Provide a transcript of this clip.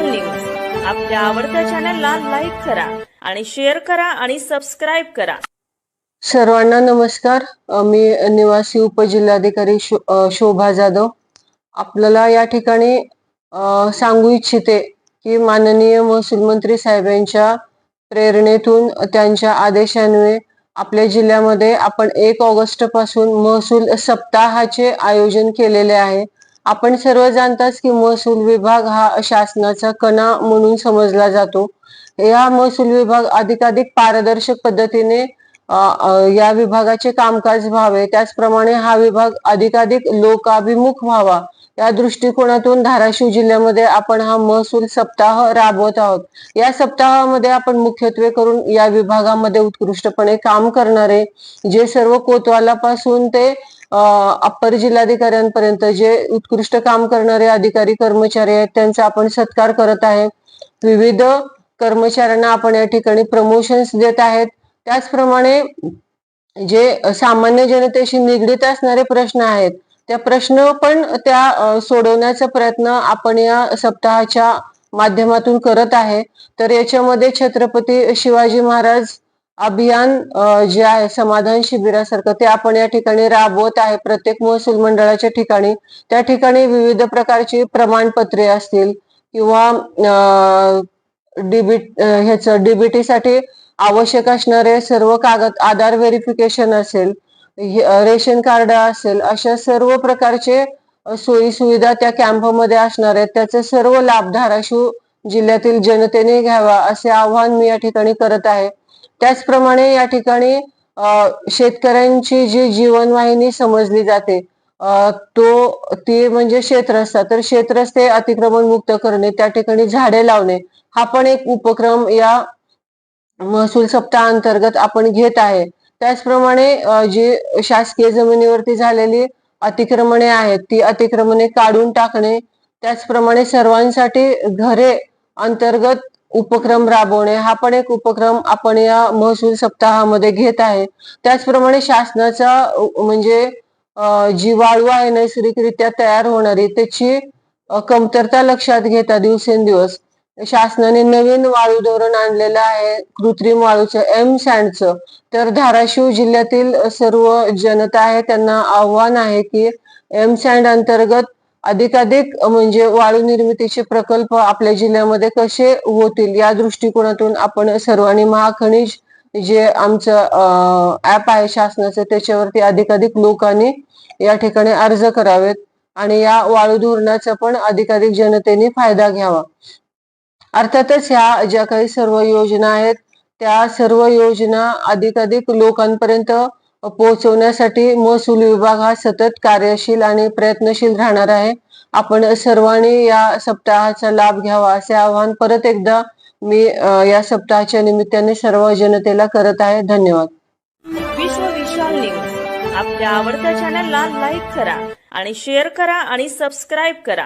विशाल news आपल्या आवडत्या चॅनलला लाईक करा आणि शेअर करा आणि सबस्क्राईब करा. सर्वांना नमस्कार. मी निवासी उपजिल्हाधिकारी शो- शोभा जाधव. आपल्याला या ठिकाणी सांगू इच्छिते की माननीय महसूल मंत्री साहेबांच्या प्रेरणेतून त्यांच्या आदेशान्वये आपल्या जिल्ह्यामध्ये आपण एक ऑगस्टपासून महसूल सप्ताहाचे आयोजन केलेले आहे. आपण सर्व जाणताच की महसूल विभाग हा शासनाचा कणा म्हणून समजला जातो. या महसूल विभाग अधिकाधिक पारदर्शक पद्धतीने या विभागाचे कामकाज व्हावे. त्याचप्रमाणे हा विभाग अधिकाधिक लोकाभिमुख व्हावा. या दृष्टिकोनातून धाराशिव जिल्ह्यामध्ये आपण हा महसूल सप्ताह राबवत आहोत. या सप्ताहामध्ये आपण मुख्यत्वे करून या विभागामध्ये उत्कृष्टपणे काम करणारे जे सर्व कोतवालापासून ते अप्पर जिल्हाधिकाऱ्यांपर्यंत जे उत्कृष्ट काम करणारे अधिकारी कर्मचारी आहेत त्यांचा आपण सत्कार करत आहे. विविध कर्मचाऱ्यांना आपण या ठिकाणी प्रमोशन्स देत आहेत. त्याचप्रमाणे जे सामान्य जनतेशी निगडीत असणारे प्रश्न आहेत त्या प्रश्न पण त्या सोडवण्याचा प्रयत्न आपण या सप्ताहाच्या माध्यमातून करत आहे. तर याच्यामध्ये छत्रपती शिवाजी महाराज अभियान जे आहे समाधान शिबिरासारखं ते आपण या ठिकाणी राबवत आहे. प्रत्येक महसूल मंडळाच्या ठिकाणी. त्या ठिकाणी विविध प्रकारची प्रमाणपत्रे असतील किंवा डीबीट ह्याचं डीबीटी साठी आवश्यक असणारे सर्व कागद आधार व्हेरिफिकेशन असेल हे- रेशन कार्ड असेल अशा सर्व प्रकारचे सोयी सुविधा त्या कॅम्पमध्ये असणार आहेत. त्याचे सर्व लाभ धाराशिव जिल्ह्यातील जनतेने घ्यावा असे आवाहन मी या ठिकाणी करत आहे. त्याचप्रमाणे या ठिकाणी शेतकऱ्यांची जी जीवनवाहिनी समजली जाते तो ती म्हणजे शेतरस्ता तर शेतरस्ते अतिक्रमण मुक्त करणे त्या ठिकाणी झाडे लावणे हा पण एक उपक्रम या महसूल सप्ताह अंतर्गत आपण घेत आहे. त्याचप्रमाणे जी शासकीय जमिनीवरती झालेली अतिक्रमणे आहेत ती अतिक्रमणे काढून टाकणे त्याचप्रमाणे सर्वांसाठी घरे अंतर्गत उपक्रम राबवणे हा पण एक उपक्रम आपण या महसूल सप्ताहामध्ये घेत आहे. त्याचप्रमाणे शासनाचा म्हणजे जी वाळू आहे नैसर्गिकरित्या तयार होणारी त्याची कमतरता लक्षात घेता दिवसेंदिवस. शासनाने नवीन वाळू धोरण आणलेलं आहे कृत्रिम वाळूचं एम सँडचं तर धाराशिव जिल्ह्यातील सर्व जनता आहे त्यांना आव्हान आहे की एम सँड अंतर्गत अधिकाधिक म्हणजे वाळू निर्मितीचे प्रकल्प आपल्या जिल्ह्यामध्ये कसे होतील या दृष्टिकोनातून आपण सर्वांनी महाखनिज जे आमचं ऍप आहे शासनाचं त्याच्यावरती अधिकाधिक लोकांनी या ठिकाणी अर्ज करावेत आणि या वाळू धोरणाचा पण अधिकाधिक जनतेने फायदा घ्यावा. अर्थातच ह्या ज्या काही सर्व योजना आहेत त्या सर्व योजना अधिकाधिक लोकांपर्यंत पोहोचवण्यासाठी महसूल विभाग हा सतत कार्यशील आणि प्रयत्नशील राहणार आहे. आपण सर्वांनी या सप्ताहाचा लाभ घ्यावा असे आवाहन परत एकदा मी या सप्ताहाच्या निमित्ताने सर्व जनतेला करत आहे. धन्यवाद. विश्व विशाल न्यूज. आपल्या आवडत्या चॅनलला लाईक करा आणि शेअर करा आणि सबस्क्राईब करा.